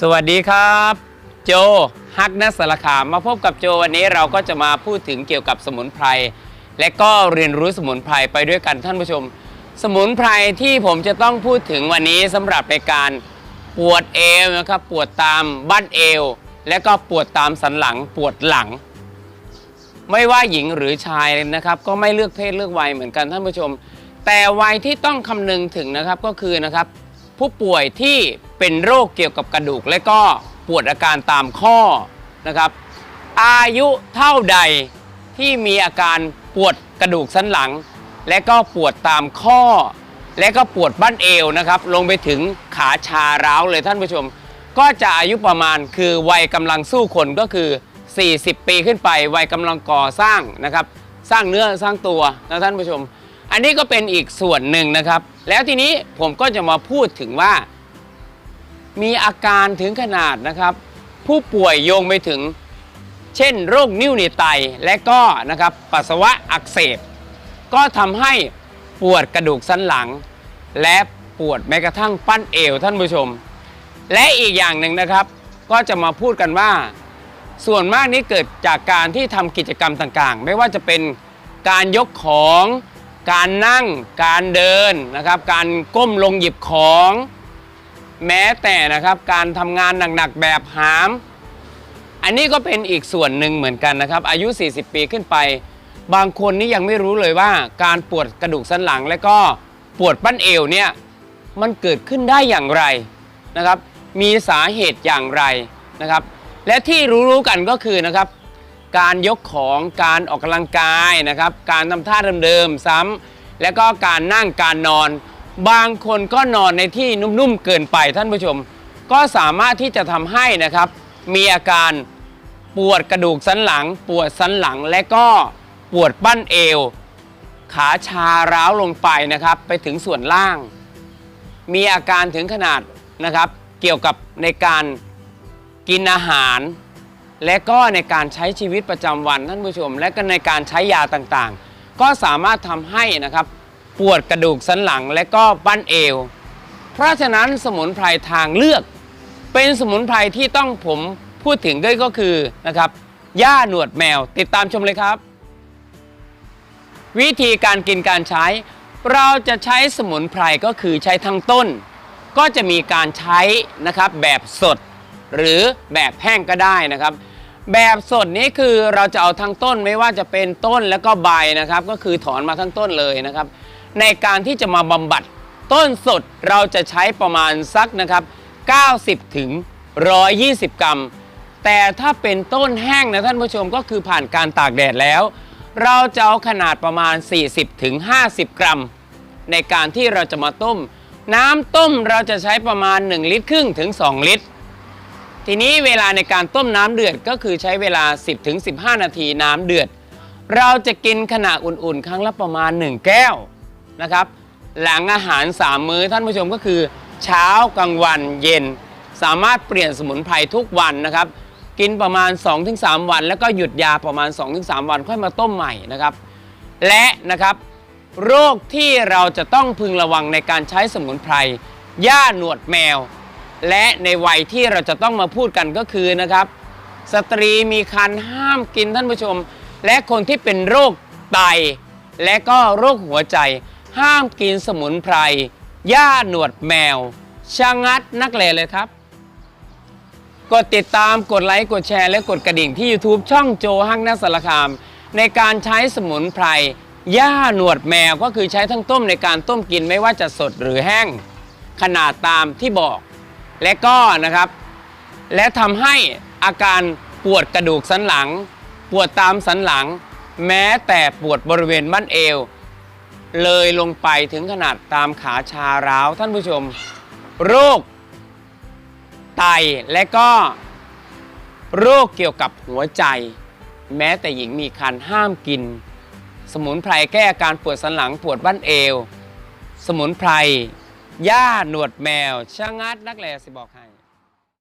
สวัสดีครับ โจฮักนัสสารคามมาพบกับโจวันนี้เราก็จะมาพูดถึงเกี่ยวกับสมุนไพรและก็เรียนรู้สมุนไพรไปด้วยกันท่านผู้ชม สมุนไพรที่ผมจะต้องพูดถึงวันนี้สำหรับในการปวดเอวนะครับปวดตามบั้นเอว และก็ปวดตามสันหลังปวดหลัง ไม่ว่าหญิงหรือชายนะครับ ก็ไม่เลือกเพศเลือกวัยเหมือนกันท่านผู้ชม แต่วัยที่ต้องคำนึงถึงนะครับก็คือนะครับ ผู้ป่วยที่เป็นโรคเกี่ยวกับกระดูก และก็ปวดอาการตามข้อนะครับ อายุเท่าใดที่มีอาการปวดกระดูกสันหลัง และก็ปวดตามข้อ และก็ปวดบั้นเอวนะครับ ลงไปถึงขาชาร้าวเลยท่านผู้ชม ก็จะอายุประมาณคือวัยกำลังสู้คนก็คือ 40 ปีขึ้นไป วัยกำลังก่อสร้างนะครับ สร้างเนื้อสร้างตัวนะท่านผู้ชม อันนี้ก็เป็นอีกส่วนหนึ่งนะครับ แล้วทีนี้ผมก็จะมาพูดถึงว่า มีอาการถึงขนาดนะครับ ผู้ป่วยโยงไปถึง เช่น โรคนิ่วในไตและก็นะครับปัสสาวะอักเสบ ก็ทำให้ปวดกระดูกสันหลัง และปวดแม้กระทั่งปั้นเอวท่านผู้ชม และอีกอย่างหนึ่งนะครับ ก็จะมาพูดกันว่า ส่วนมากนี้เกิดจากการที่ทำกิจกรรมต่างๆ ไม่ว่าจะเป็นการยกของ การนั่งการเดินนะครับ การก้มลงหยิบของ แม้แต่นะครับการทำงานหนักๆแบบหาม อันนี้ก็เป็นอีกส่วนหนึ่งเหมือนกันนะครับ อายุ 40 ปีขึ้นไป บางคนนี่ยังไม่รู้เลยว่า การปวดกระดูกสันหลัง และก็ปวดปั้นเอวเนี่ยมันเกิดขึ้นได้อย่างไรนะครับ มีสาเหตุอย่างไรนะครับ และที่รู้ๆกันก็คือนะครับ การยกของการออกกำลังกายนะครับ การทำท่าเดิมๆซ้ำแล้วก็การนั่งการนอน บางคนก็นอนในที่นุ่มๆเกินไปท่านผู้ชม ก็สามารถที่จะทำให้นะครับ มีอาการปวดกระดูกสันหลัง ปวดสันหลังและก็ปวดบั้นเอว ขาชาร้าวลงไปนะครับ ไปถึงส่วนล่าง มีอาการถึงขนาดนะครับ เกี่ยวกับในการกินอาหาร และก็ในการใช้ชีวิตประจำวันท่านผู้ชม และก็ในการใช้ยาต่างๆ ก็สามารถทำให้นะครับปวดกระดูกสันหลังและก็บั้นเอว เพราะฉะนั้นสมุนไพรทางเลือก เป็นสมุนไพรที่ต้องผมพูดถึงด้วยก็คือนะครับย่าหนวดแมวติดตามชมเลยครับ วิธีการกินการใช้ เราจะใช้สมุนไพรก็คือใช้ทั้งต้น ก็จะมีการใช้นะครับแบบสด หรือแบบแห้งก็ได้นะครับ แบบสดนี้คือเราจะเอาทั้งต้นไม่ว่าจะเป็นต้นแล้วก็ใบนะครับ ก็คือถอนมาทั้งต้นเลยนะครับ ในการที่จะมาบำบัดต้นสดเราจะใช้ประมาณสักนะครับ 90 ถึง 120 กรัม แต่ถ้าเป็นต้นแห้งนะท่านผู้ชมก็คือผ่านการตากแดดแล้ว เราจะเอาขนาดประมาณ 40 ถึง 50 กรัม ในการที่เราจะมาต้ม น้ำต้มเราจะใช้ประมาณ 1 ลิตรครึ่งถึง 2 ลิตร ทีนี้เวลาในการต้มน้ำเดือดก็คือใช้เวลา 10ถึง15 นาทีน้ำเดือด เราจะกินขณะอุ่นๆ ครั้งละประมาณ 1 แก้วนะครับ หลังอาหาร 3 มื้อท่านผู้ชมก็คือ เช้ากลางวันเย็น สามารถเปลี่ยนสมุนไพรทุกวันนะครับ กินประมาณ 2-3 วัน แล้วก็หยุดยาประมาณ 2-3 วันค่อยมาต้มใหม่นะครับ และนะครับ โรคที่เราจะต้องพึงระวังในการใช้สมุนไพรย่าหนวดแมว และในวัยที่เราจะต้องมาพูดกันก็คือนะครับ สตรีมีครรภ์ห้ามกินท่านผู้ชม และคนที่เป็นโรคไต และก็โรคหัวใจ ห้ามกินสมุนไพรย่าหนวดแมวชะงัดนักเลเลยครับ กดติดตามกดไลค์กดแชร์และกดกระดิ่งที่ YouTube ช่องโจฮักนัสสารคาม ในการใช้สมุนไพรย่าหนวดแมวก็คือใช้ทั้งต้มในการต้มกินไม่ว่าจะสดหรือแห้ง ขนาดตามที่บอก และก็นะครับ และทำให้อาการปวดกระดูกสันหลัง ปวดตามสันหลัง แม้แต่ปวดบริเวณบั้นเอว เลยลงไปถึงขนาดตามขาชาร้าวท่านผู้ชม โรค ไตและก็โรคเกี่ยวกับหัวใจ แม้แต่หญิงมีคันห้ามกิน สมุนไพรแก้อาการปวดสันหลังปวดบั้นเอว สมุนไพร ย่าหนวดแมวช่างัดนักแลสิบอกให้